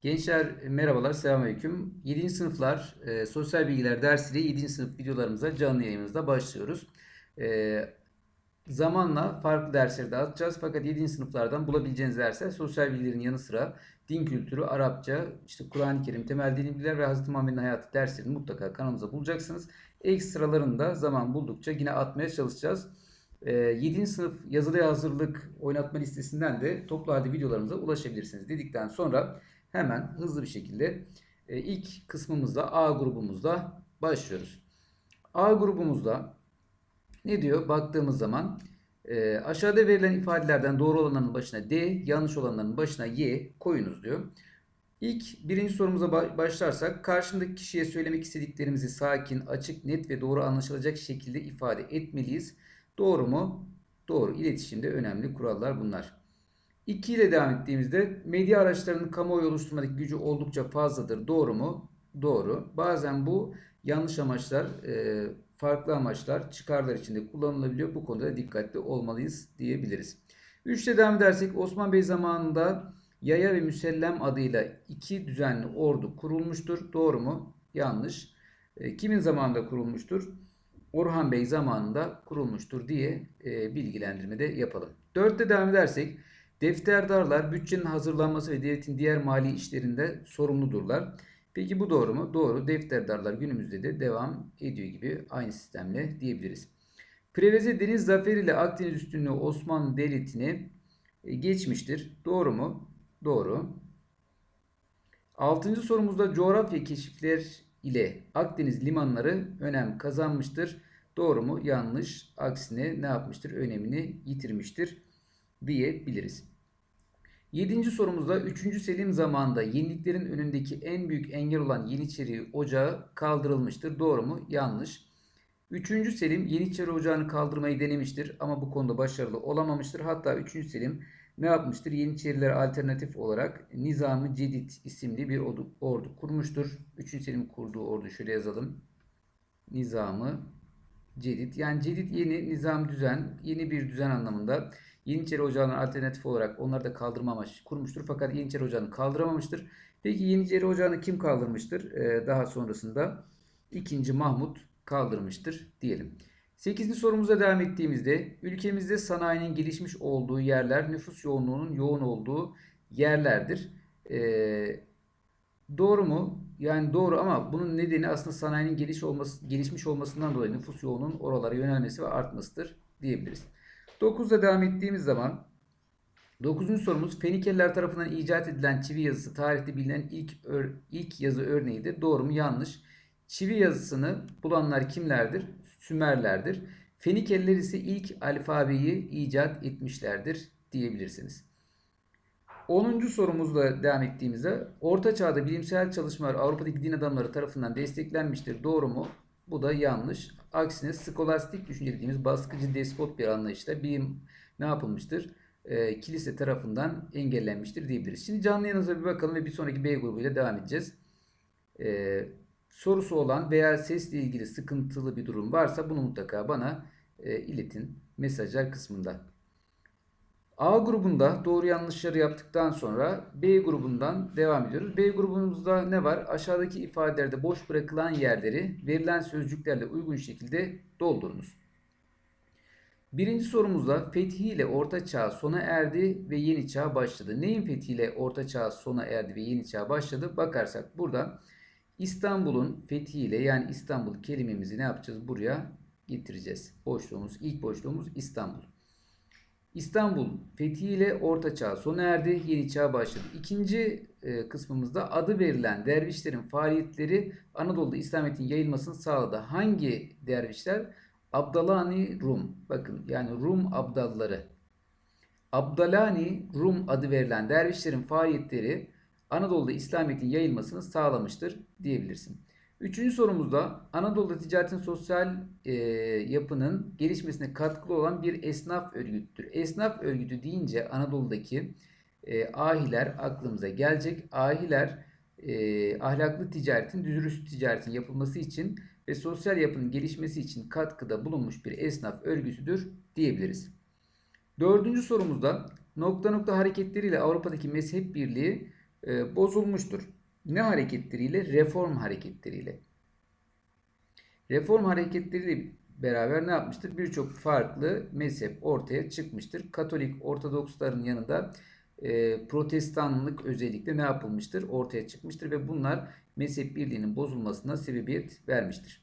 Gençler merhabalar, selamünaleyküm. 7. sınıflar e, sosyal bilgiler dersiyle 7. sınıf videolarımıza canlı yayınımızda başlıyoruz. E, zamanla farklı dersleri dağıtacağız fakat 7. sınıflardan bulabileceğiniz dersler sosyal bilgilerin yanı sıra din kültürü, Arapça, işte Kur'an-ı Kerim, temel dini bilgiler ve Hz. Muhammed'in hayatı derslerini mutlaka kanalımıza bulacaksınız. Ekstralarını da zaman buldukça yine atmaya çalışacağız. E, 7. sınıf yazılı hazırlık oynatma listesinden de toplu halde videolarımıza ulaşabilirsiniz dedikten sonra hemen hızlı bir şekilde e, ilk kısmımızda A grubumuzda başlıyoruz. A grubumuzda ne diyor? Baktığımız zaman e, aşağıda verilen ifadelerden doğru olanların başına D, yanlış olanların başına Y koyunuz diyor. İlk birinci sorumuza ba- başlarsak karşındaki kişiye söylemek istediklerimizi sakin, açık, net ve doğru anlaşılacak şekilde ifade etmeliyiz. Doğru mu? Doğru. İletişimde önemli kurallar bunlar. 2 ile devam ettiğimizde medya araçlarının kamuoyu oluşturmadaki gücü oldukça fazladır. Doğru mu? Doğru. Bazen bu yanlış amaçlar, e, farklı amaçlar, çıkarlar içinde kullanılabiliyor. Bu konuda dikkatli olmalıyız diyebiliriz. 3 ile devam edersek Osman Bey zamanında Yaya ve Müsellem adıyla iki düzenli ordu kurulmuştur. Doğru mu? Yanlış. E, kimin zamanında kurulmuştur? Orhan Bey zamanında kurulmuştur diye e, bilgilendirmede yapalım. 4'te devam edersek Defterdarlar bütçenin hazırlanması ve devletin diğer mali işlerinde sorumludurlar. Peki bu doğru mu? Doğru. Defterdarlar günümüzde de devam ediyor gibi aynı sistemle diyebiliriz. Preveze deniz zaferiyle Akdeniz üstünlüğü Osmanlı Devleti'ne e, geçmiştir. Doğru mu? Doğru. Altıncı sorumuzda coğrafya keşifler ile Akdeniz limanları önem kazanmıştır. Doğru mu? Yanlış. Aksine ne yapmıştır? Önemini yitirmiştir diyebiliriz. Yedinci sorumuzda 3. Selim zamanında yeniliklerin önündeki en büyük engel olan Yeniçeri Ocağı kaldırılmıştır. Doğru mu? Yanlış. 3. Selim Yeniçeri Ocağı'nı kaldırmayı denemiştir ama bu konuda başarılı olamamıştır. Hatta 3. Selim ne yapmıştır? Yeniçerilere alternatif olarak Nizam-ı Cedid isimli bir ordu, ordu kurmuştur. 3. Selim kurduğu ordu şöyle yazalım. Nizam-ı Cedid. Yani Cedid yeni, nizam düzen, yeni bir düzen anlamında. Yeniçeri Ocağı'nın alternatif olarak onları da kaldırma amaçlı kurmuştur. Fakat Yeniçeri Ocağı'nı kaldıramamıştır. Peki Yeniçeri Ocağı'nı kim kaldırmıştır? Ee, daha sonrasında 2. Mahmut kaldırmıştır diyelim. 8. sorumuza devam ettiğimizde ülkemizde sanayinin gelişmiş olduğu yerler nüfus yoğunluğunun yoğun olduğu yerlerdir. Ee, doğru mu? Yani doğru ama bunun nedeni aslında sanayinin geliş olması, gelişmiş olmasından dolayı nüfus yoğunluğunun oralara yönelmesi ve artmasıdır diyebiliriz. 9'da devam ettiğimiz zaman 9. sorumuz Fenikeliler tarafından icat edilen çivi yazısı tarihte bilinen ilk ilk yazı örneğidir. Doğru mu? Yanlış. Çivi yazısını bulanlar kimlerdir? Sümerlerdir. Fenikeliler ise ilk alfabeyi icat etmişlerdir diyebilirsiniz. 10. sorumuzla devam ettiğimizde Orta Çağ'da bilimsel çalışmalar Avrupa'daki din adamları tarafından desteklenmiştir. Doğru mu? Bu da yanlış. Aksine skolastik düşünce dediğimiz baskıcı despot bir anlayışla bilim ne yapılmıştır? Ee, kilise tarafından engellenmiştir diyebiliriz. Şimdi canlı yanınıza bir bakalım ve bir sonraki B grubuyla devam edeceğiz. Ee, sorusu olan veya sesle ilgili sıkıntılı bir durum varsa bunu mutlaka bana e, iletin mesajlar kısmında. A grubunda doğru yanlışları yaptıktan sonra B grubundan devam ediyoruz. B grubumuzda ne var? Aşağıdaki ifadelerde boş bırakılan yerleri verilen sözcüklerle uygun şekilde doldurunuz. Birinci sorumuzda fethiyle orta çağ sona erdi ve yeni çağ başladı. Neyin fethiyle orta çağ sona erdi ve yeni çağ başladı? Bakarsak burada İstanbul'un fethiyle yani İstanbul kelimemizi ne yapacağız? Buraya getireceğiz. Boşluğumuz, ilk boşluğumuz İstanbul. İstanbul fethiyle Orta Çağ sona erdi, Yeni Çağ başladı. İkinci e, kısmımızda adı verilen dervişlerin faaliyetleri Anadolu'da İslamiyet'in yayılmasını sağladı. Hangi dervişler? Abdalani Rum. Bakın yani Rum abdalları. Abdalani Rum adı verilen dervişlerin faaliyetleri Anadolu'da İslamiyet'in yayılmasını sağlamıştır diyebilirsin. Üçüncü sorumuzda Anadolu'da ticaretin sosyal e, yapının gelişmesine katkılı olan bir esnaf örgüttür. Esnaf örgütü deyince Anadolu'daki e, ahiler aklımıza gelecek. Ahiler e, ahlaklı ticaretin, dürüst ticaretin yapılması için ve sosyal yapının gelişmesi için katkıda bulunmuş bir esnaf örgütüdür diyebiliriz. Dördüncü sorumuzda nokta nokta hareketleriyle Avrupa'daki mezhep birliği e, bozulmuştur. Ne hareketleriyle? Reform hareketleriyle. Reform hareketleriyle beraber ne yapmıştır? Birçok farklı mezhep ortaya çıkmıştır. Katolik Ortodoksların yanında e, protestanlık özellikle ne yapılmıştır? Ortaya çıkmıştır ve bunlar mezhep birliğinin bozulmasına sebebiyet vermiştir.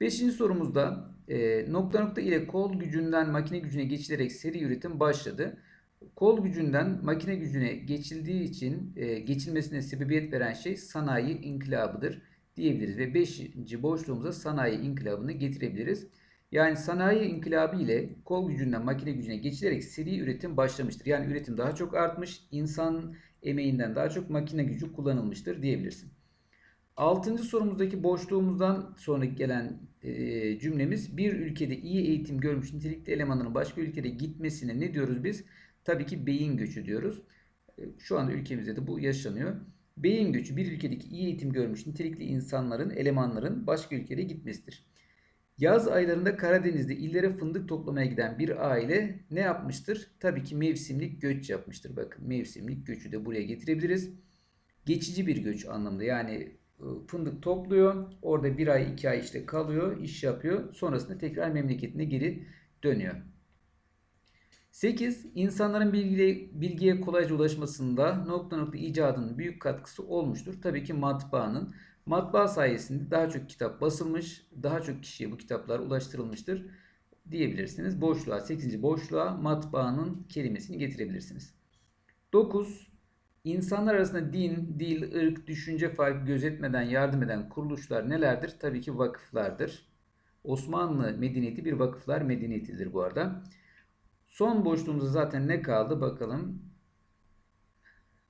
Beşinci sorumuzda e, nokta nokta ile kol gücünden makine gücüne geçilerek seri üretim başladı. Kol gücünden makine gücüne geçildiği için e, geçilmesine sebebiyet veren şey sanayi inkılabıdır diyebiliriz. Ve beşinci boşluğumuza sanayi inkılabını getirebiliriz. Yani sanayi inkılabı ile kol gücünden makine gücüne geçilerek seri üretim başlamıştır. Yani üretim daha çok artmış, insan emeğinden daha çok makine gücü kullanılmıştır diyebilirsin. Altıncı sorumuzdaki boşluğumuzdan sonra gelen e, cümlemiz bir ülkede iyi eğitim görmüş nitelikli elemanların başka ülkede gitmesine ne diyoruz biz? Tabii ki beyin göçü diyoruz. E, şu anda ülkemizde de bu yaşanıyor. Beyin göçü bir ülkedeki iyi eğitim görmüş nitelikli insanların, elemanların başka ülkede gitmesidir. Yaz aylarında Karadeniz'de illere fındık toplamaya giden bir aile ne yapmıştır? Tabii ki mevsimlik göç yapmıştır. Bakın mevsimlik göçü de buraya getirebiliriz. Geçici bir göç anlamında yani e, fındık topluyor. Orada bir ay iki ay işte kalıyor, iş yapıyor. Sonrasında tekrar memleketine geri dönüyor. 8. İnsanların bilgiye, bilgiye kolayca ulaşmasında nokta nokta icadının büyük katkısı olmuştur. Tabii ki matbaanın. Matbaa sayesinde daha çok kitap basılmış, daha çok kişiye bu kitaplar ulaştırılmıştır diyebilirsiniz. Boşluğa, 8. boşluğa matbaanın kelimesini getirebilirsiniz. 9. İnsanlar arasında din, dil, ırk, düşünce farkı gözetmeden yardım eden kuruluşlar nelerdir? Tabii ki vakıflardır. Osmanlı medeniyeti bir vakıflar medeniyetidir bu arada. Son boşluğumuzda zaten ne kaldı bakalım.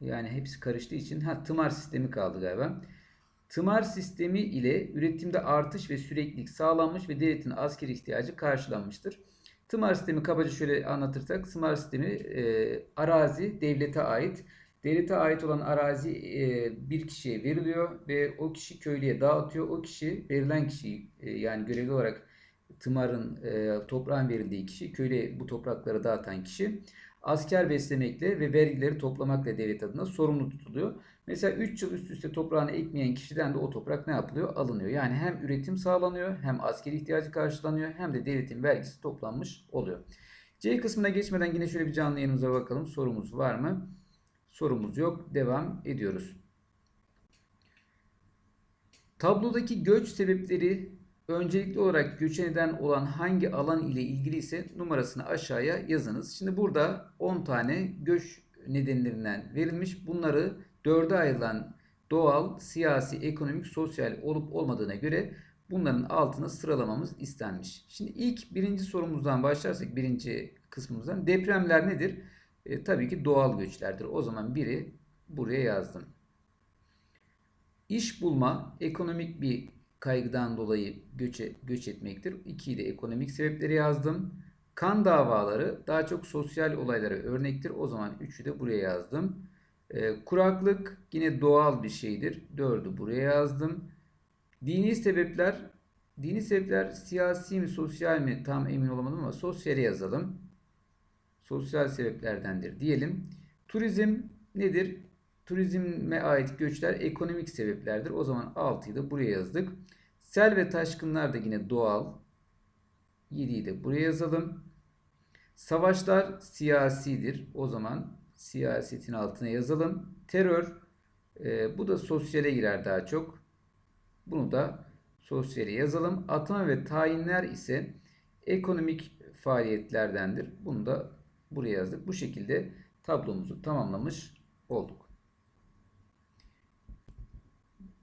Yani hepsi karıştığı için ha tımar sistemi kaldı galiba. Tımar sistemi ile üretimde artış ve süreklilik sağlanmış ve devletin askeri ihtiyacı karşılanmıştır. Tımar sistemi kabaca şöyle anlatırsak tımar sistemi e, arazi devlete ait. Devlete ait olan arazi e, bir kişiye veriliyor ve o kişi köylüye dağıtıyor. O kişi verilen kişi e, yani görevli olarak tımarın e, toprağın verildiği kişi, köyle bu toprakları dağıtan kişi asker beslemekle ve vergileri toplamakla devlet adına sorumlu tutuluyor. Mesela 3 yıl üst üste toprağını ekmeyen kişiden de o toprak ne yapılıyor? Alınıyor. Yani hem üretim sağlanıyor, hem askeri ihtiyacı karşılanıyor, hem de devletin vergisi toplanmış oluyor. C kısmına geçmeden yine şöyle bir canlı yayınımıza bakalım. Sorumuz var mı? Sorumuz yok. Devam ediyoruz. Tablodaki göç sebepleri öncelikli olarak göçe neden olan hangi alan ile ilgili ise numarasını aşağıya yazınız. Şimdi burada 10 tane göç nedenlerinden verilmiş. Bunları dörde ayrılan doğal, siyasi, ekonomik, sosyal olup olmadığına göre bunların altına sıralamamız istenmiş. Şimdi ilk birinci sorumuzdan başlarsak birinci kısmımızdan depremler nedir? E, tabii ki doğal göçlerdir. O zaman biri buraya yazdım. İş bulma ekonomik bir kaygıdan dolayı göçe, göç etmektir. 2'yi de ekonomik sebepleri yazdım. Kan davaları daha çok sosyal olaylara örnektir. O zaman 3'ü de buraya yazdım. E, kuraklık yine doğal bir şeydir. 4'ü buraya yazdım. Dini sebepler dini sebepler siyasi mi sosyal mi tam emin olamadım ama sosyale yazalım. Sosyal sebeplerdendir diyelim. Turizm nedir? Turizme ait göçler ekonomik sebeplerdir. O zaman 6'yı da buraya yazdık. Sel ve taşkınlar da yine doğal. 7'yi de buraya yazalım. Savaşlar siyasidir. O zaman siyasetin altına yazalım. Terör e, bu da sosyale girer daha çok. Bunu da sosyale yazalım. Atama ve tayinler ise ekonomik faaliyetlerdendir. Bunu da buraya yazdık. Bu şekilde tablomuzu tamamlamış olduk.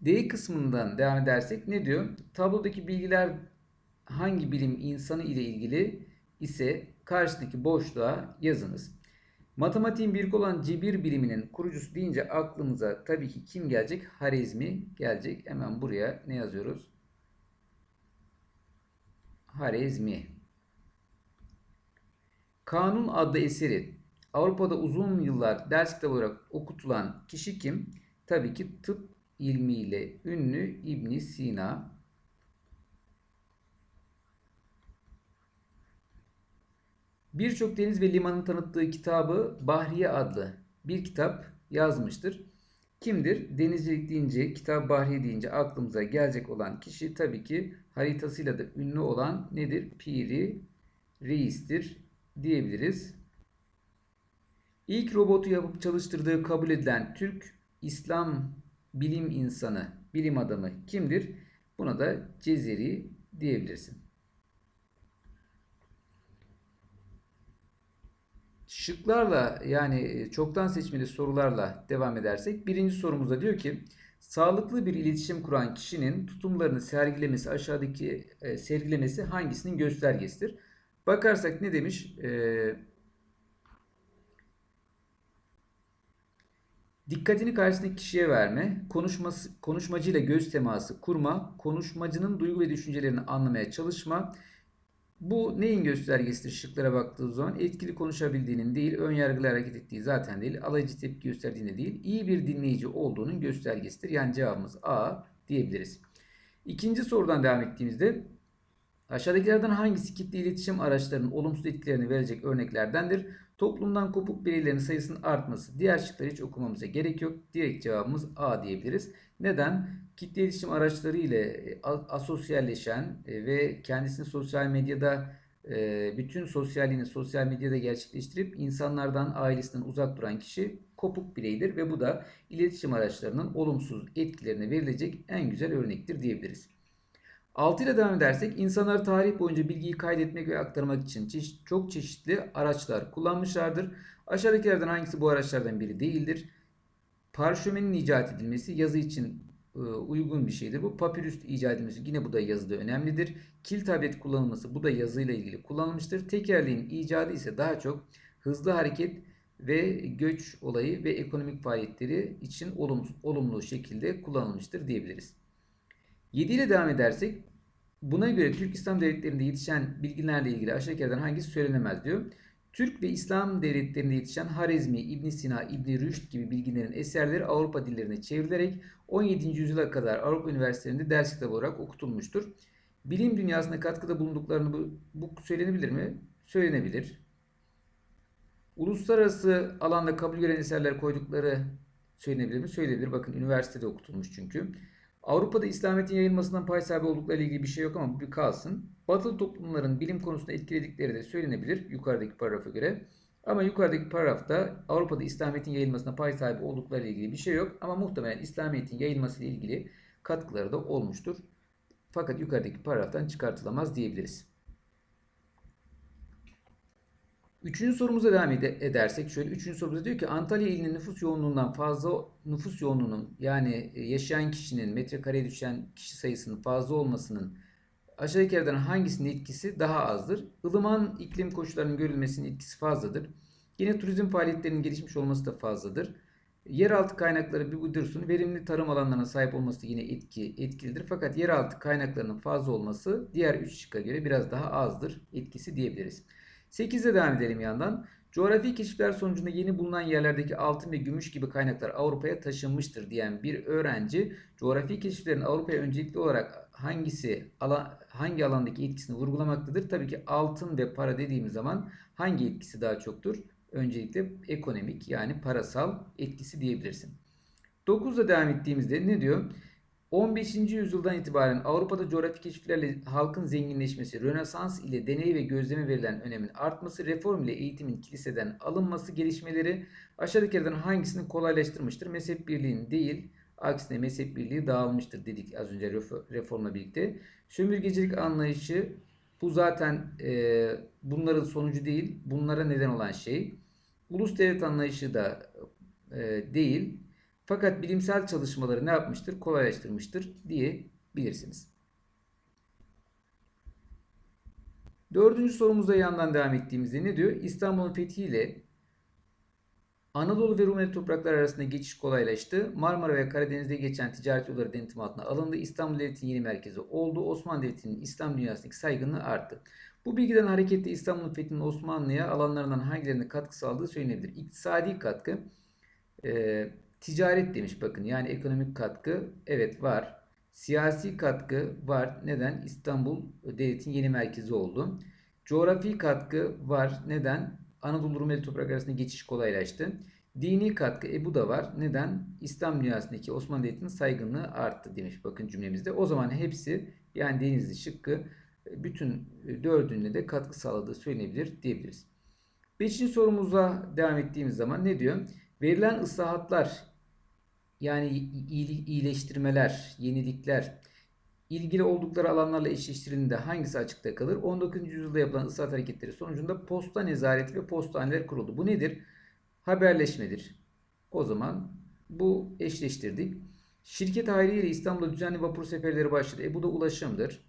D kısmından devam edersek ne diyor? Tablodaki bilgiler hangi bilim insanı ile ilgili ise karşıdaki boşluğa yazınız. Matematiğin bir olan cebir biliminin kurucusu deyince aklımıza tabii ki kim gelecek? Harizmi gelecek. Hemen buraya ne yazıyoruz? Harizmi. Kanun adlı eseri Avrupa'da uzun yıllar ders kitabı olarak okutulan kişi kim? Tabii ki tıp ilmiyle ünlü İbn Sina Birçok deniz ve limanın tanıttığı kitabı Bahriye adlı bir kitap yazmıştır. Kimdir? Denizcilik deyince, Kitap Bahriye deyince aklımıza gelecek olan kişi tabii ki haritasıyla da ünlü olan nedir? Piri Reis'tir diyebiliriz. İlk robotu yapıp çalıştırdığı kabul edilen Türk İslam bilim insanı, bilim adamı kimdir? Buna da Cezeri diyebilirsin. Şıklarla yani çoktan seçmeli sorularla devam edersek birinci sorumuzda diyor ki sağlıklı bir iletişim kuran kişinin tutumlarını sergilemesi aşağıdaki e, sergilemesi hangisinin göstergesidir? Bakarsak ne demiş? E, dikkatini karşısındaki kişiye verme, konuşması, konuşmacıyla göz teması kurma, konuşmacının duygu ve düşüncelerini anlamaya çalışma, bu neyin göstergesidir şıklara baktığı zaman? Etkili konuşabildiğinin değil, ön yargılı hareket ettiği zaten değil, alaycı tepki gösterdiğinde değil, iyi bir dinleyici olduğunun göstergesidir. Yani cevabımız A diyebiliriz. İkinci sorudan devam ettiğimizde aşağıdakilerden hangisi kitle iletişim araçlarının olumsuz etkilerini verecek örneklerdendir? Toplumdan kopuk bireylerin sayısının artması. Diğer şıkları hiç okumamıza gerek yok. Direkt cevabımız A diyebiliriz. Neden? Kitle iletişim araçları ile e, asosyalleşen e, ve kendisini sosyal medyada e, bütün sosyalliğini sosyal medyada gerçekleştirip insanlardan, ailesinden uzak duran kişi kopuk bireydir ve bu da iletişim araçlarının olumsuz etkilerine verilecek en güzel örnektir diyebiliriz. 6 ile devam edersek insanlar tarih boyunca bilgiyi kaydetmek ve aktarmak için çok çeşitli araçlar kullanmışlardır. Aşağıdakilerden hangisi bu araçlardan biri değildir? Parşömenin icat edilmesi yazı için e, uygun bir şeydir. Bu papirüs icat edilmesi yine bu da yazıda önemlidir. Kil tablet kullanılması bu da yazıyla ilgili kullanılmıştır. Tekerleğin icadı ise daha çok hızlı hareket ve göç olayı ve ekonomik faaliyetleri için olumlu, olumlu şekilde kullanılmıştır diyebiliriz. 7 ile devam edersek buna göre Türk İslam devletlerinde yetişen bilgilerle ilgili aşağıdakilerden hangisi söylenemez diyor. Türk ve İslam devletlerinde yetişen Harizmi, İbn Sina, İbn Rüşd gibi bilginlerin eserleri Avrupa dillerine çevrilerek 17. yüzyıla kadar Avrupa üniversitelerinde ders kitabı olarak okutulmuştur. Bilim dünyasına katkıda bulunduklarını bu, bu söylenebilir mi? Söylenebilir. Uluslararası alanda kabul gören eserler koydukları söylenebilir mi? Söylenebilir. Bakın üniversitede okutulmuş çünkü. Avrupa'da İslamiyet'in yayılmasından pay sahibi oldukları ilgili bir şey yok ama bu kalsın. Batılı toplumların bilim konusunda etkiledikleri de söylenebilir yukarıdaki paragrafa göre. Ama yukarıdaki paragrafta Avrupa'da İslamiyet'in yayılmasına pay sahibi oldukları ile ilgili bir şey yok. Ama muhtemelen İslamiyet'in yayılması ile ilgili katkıları da olmuştur. Fakat yukarıdaki paragraftan çıkartılamaz diyebiliriz. Üçüncü sorumuza devam edersek şöyle üçüncü sorumuzda diyor ki Antalya ilinin nüfus yoğunluğundan fazla nüfus yoğunluğunun yani e, yaşayan kişinin metrekareye düşen kişi sayısının fazla olmasının aşağıdakilerden hangisinin etkisi daha azdır? Ilıman iklim koşullarının görülmesinin etkisi fazladır. Yine turizm faaliyetlerinin gelişmiş olması da fazladır. Yeraltı kaynakları bir dursun. Verimli tarım alanlarına sahip olması yine etki etkilidir. Fakat yeraltı kaynaklarının fazla olması diğer 3 şıkka göre biraz daha azdır etkisi diyebiliriz. 8'e devam edelim yandan. Coğrafi keşifler sonucunda yeni bulunan yerlerdeki altın ve gümüş gibi kaynaklar Avrupa'ya taşınmıştır diyen bir öğrenci coğrafi keşiflerin Avrupa'ya öncelikli olarak hangisi hangi alandaki etkisini vurgulamaktadır? Tabii ki altın ve para dediğimiz zaman hangi etkisi daha çoktur? Öncelikle ekonomik yani parasal etkisi diyebilirsin. 9'da devam ettiğimizde ne diyor? 15. yüzyıldan itibaren Avrupa'da coğrafi keşiflerle halkın zenginleşmesi, Rönesans ile deney ve gözleme verilen önemin artması, reform ile eğitimin kiliseden alınması gelişmeleri aşağıdakilerden hangisini kolaylaştırmıştır? Mezhep birliğinin değil, aksine mezhep birliği dağılmıştır dedik az önce reformla birlikte. Sömürgecilik anlayışı bu zaten e, bunların sonucu değil, bunlara neden olan şey. Ulus devlet anlayışı da e, değil, fakat bilimsel çalışmaları ne yapmıştır? Kolaylaştırmıştır diyebilirsiniz. Dördüncü sorumuzda yandan devam ettiğimizde ne diyor? İstanbul'un fethiyle Anadolu ve Rumeli topraklar arasında geçiş kolaylaştı. Marmara ve Karadeniz'de geçen ticaret yolları denetim altına alındı. İstanbul Devleti'nin yeni merkezi oldu. Osmanlı Devleti'nin İslam dünyasındaki saygınlığı arttı. Bu bilgiden hareketle İstanbul'un fethinin Osmanlı'ya alanlarından hangilerine katkı sağladığı söylenebilir. İktisadi katkı, Ticaret demiş bakın yani ekonomik katkı evet var. Siyasi katkı var. Neden? İstanbul devletin yeni merkezi oldu. Coğrafi katkı var. Neden? Anadolu Rumeli toprak arasında geçiş kolaylaştı. Dini katkı e bu da var. Neden? İslam dünyasındaki Osmanlı Devleti'nin saygınlığı arttı demiş bakın cümlemizde. O zaman hepsi yani Denizli şıkkı e, bütün e, dördününe de katkı sağladığı söylenebilir diyebiliriz. Beşinci sorumuza devam ettiğimiz zaman ne diyor? Verilen ıslahatlar yani iyi- iyileştirmeler, yenilikler ilgili oldukları alanlarla eşleştirildiğinde hangisi açıkta kalır? 19. yüzyılda yapılan ıslahat hareketleri sonucunda posta nezareti ve postaneler kuruldu. Bu nedir? Haberleşmedir. O zaman bu eşleştirdik. Şirket hayriye İstanbul'da düzenli vapur seferleri başladı. E bu da ulaşımdır.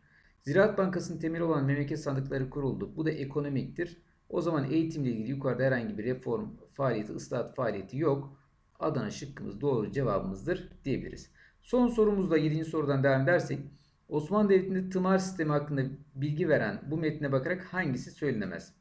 Ziraat Bankası'nın temeli olan memleket sandıkları kuruldu. Bu da ekonomiktir. O zaman eğitimle ilgili yukarıda herhangi bir reform faaliyeti, ıslahat faaliyeti yok. Adana şıkkımız doğru cevabımızdır diyebiliriz. Son sorumuzda 7. sorudan devam edersek Osmanlı Devleti'nde tımar sistemi hakkında bilgi veren bu metne bakarak hangisi söylenemez?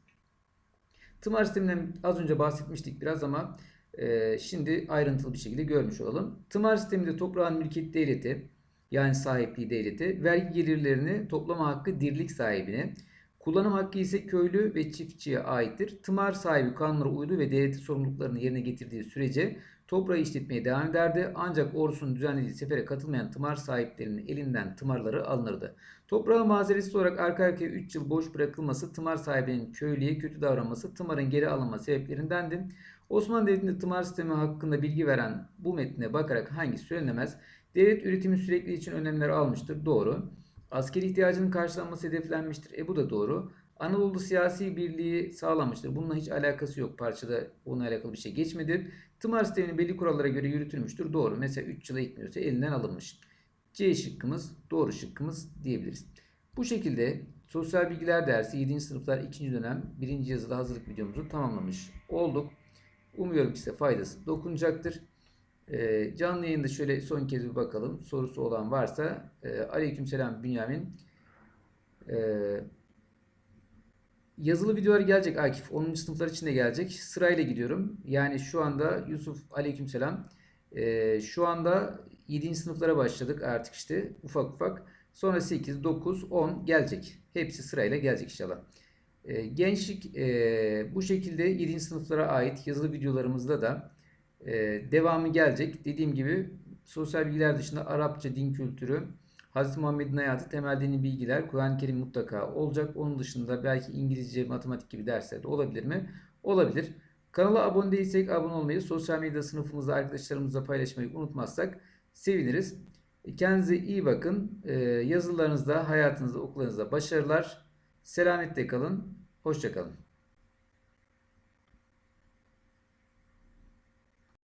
Tımar sisteminden az önce bahsetmiştik biraz ama e, şimdi ayrıntılı bir şekilde görmüş olalım. Tımar sisteminde toprağın mülkiyet devleti yani sahipliği devleti vergi gelirlerini toplama hakkı dirlik sahibine, kullanım hakkı ise köylü ve çiftçiye aittir. Tımar sahibi kanunlara uydu ve devleti sorumluluklarını yerine getirdiği sürece toprağı işletmeye devam ederdi. Ancak ordusunun düzenlediği sefere katılmayan tımar sahiplerinin elinden tımarları alınırdı. Toprağın mazeresi olarak arka arkaya 3 yıl boş bırakılması, tımar sahibinin köylüye kötü davranması, tımarın geri alınma sebeplerindendi. Osmanlı Devleti'nde tımar sistemi hakkında bilgi veren bu metne bakarak hangisi söylenemez? Devlet üretimin sürekli için önlemler almıştır. Doğru. Askeri ihtiyacının karşılanması hedeflenmiştir. E bu da doğru. Anadolu'da siyasi birliği sağlamıştır. Bununla hiç alakası yok. Parçada onunla alakalı bir şey geçmedi. Tımar sisteminin belli kurallara göre yürütülmüştür. Doğru. Mesela 3 yıla gitmiyorsa elinden alınmış. C şıkkımız doğru şıkkımız diyebiliriz. Bu şekilde sosyal bilgiler dersi 7. sınıflar 2. dönem 1. yazılı hazırlık videomuzu tamamlamış olduk. Umuyorum ki size faydası dokunacaktır. Ee, canlı yayında şöyle son kez bir bakalım. Sorusu olan varsa e, aleykümselam Bünyamin. Ee, yazılı videolar gelecek Akif. 10. sınıflar için de gelecek. Sırayla gidiyorum. Yani şu anda Yusuf aleykümselam. Ee, şu anda 7. sınıflara başladık artık işte ufak ufak. Sonra 8, 9, 10 gelecek. Hepsi sırayla gelecek inşallah. Ee, gençlik e, bu şekilde 7. sınıflara ait yazılı videolarımızda da e, devamı gelecek. Dediğim gibi sosyal bilgiler dışında Arapça, din kültürü, Hz. Muhammed'in hayatı, temel dini bilgiler, Kur'an-ı Kerim mutlaka olacak. Onun dışında belki İngilizce, matematik gibi dersler de olabilir mi? Olabilir. Kanala abone değilsek abone olmayı, sosyal medya sınıfımızda arkadaşlarımızla paylaşmayı unutmazsak seviniriz. Kendinize iyi bakın. Ee, yazılarınızda, hayatınızda, okullarınızda başarılar. Selametle kalın. Hoşçakalın.